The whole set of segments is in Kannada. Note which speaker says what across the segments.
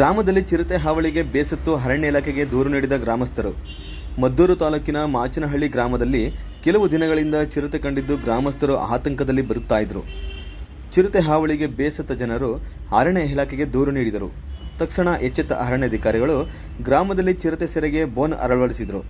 Speaker 1: ಗ್ರಾಮದಲ್ಲಿ ಚಿರತೆ ಹಾವಳಿಗೆ ಬೇಸತ್ತು ಅರಣ್ಯ ಇಲಾಖೆಗೆ ದೂರು ನೀಡಿದ ಗ್ರಾಮಸ್ಥರು. ಮದ್ದೂರು ತಾಲೂಕಿನ ಮಾಚನಹಳ್ಳಿ ಗ್ರಾಮದಲ್ಲಿ ಕೆಲವು ದಿನಗಳಿಂದ ಚಿರತೆ ಕಂಡಿದ್ದು ಗ್ರಾಮಸ್ಥರು ಆತಂಕದಲ್ಲಿ ಬದುಕ್ತಾ ಇದ್ರು. ಚಿರತೆ ಹಾವಳಿಗೆ ಬೇಸತ್ತ ಜನರು ಅರಣ್ಯ ಇಲಾಖೆಗೆ ದೂರು ನೀಡಿದರು. ತಕ್ಷಣ ಎಚ್ಚೆತ್ತ ಅರಣ್ಯಾಧಿಕಾರಿಗಳು ಗ್ರಾಮದಲ್ಲಿ ಚಿರತೆ ಸೆರೆಗೆ ಬೋನ್ ಅಳವಡಿಸಿದರು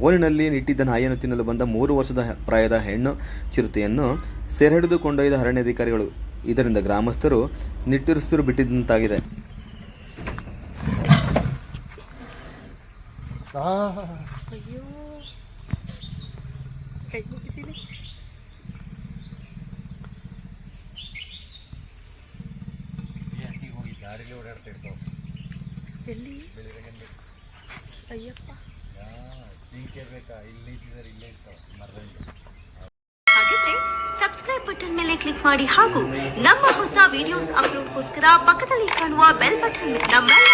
Speaker 1: ಬೋನಿನಲ್ಲಿ ನಿಟ್ಟಿದ್ದ ನಾಯಿಯನ್ನು ತಿನ್ನಲು ಬಂದ ಮೂರು ವರ್ಷದ ಪ್ರಾಯದ ಹೆಣ್ಣು ಚಿರತೆಯನ್ನು ಸೆರೆಹಿಡಿದು ಕೊಂಡೊಯ್ದ ಅರಣ್ಯಾಧಿಕಾರಿಗಳು ಇದರಿಂದ ಗ್ರಾಮಸ್ಥರು ನಿಟ್ಟುರಿಸಿರು ಬಿಟ್ಟಿದ್ದಂತಾಗಿದೆ
Speaker 2: ಅಯ್ಯೋ ಕೈ ಮುಗಿತೀನಿ ಎಲ್ಲಿ ಅಯ್ಯಪ್ಪ
Speaker 3: ಹಾಗಿದ್ರೆ ಸಬ್ಸ್ಕ್ರೈಬ್ ಬಟನ್ ಮೇಲೆ ಕ್ಲಿಕ್ ಮಾಡಿ ಹಾಗೂ ನಮ್ಮ ಹೊಸ ವಿಡಿಯೋಸ್ ಅಪ್ಲೋಡ್ಗೋಸ್ಕರ ಪಕ್ಕದಲ್ಲಿ ಕಾಣುವ ಬೆಲ್ ಬಟನ್ ನಮ್ಮೆಲ್ಲ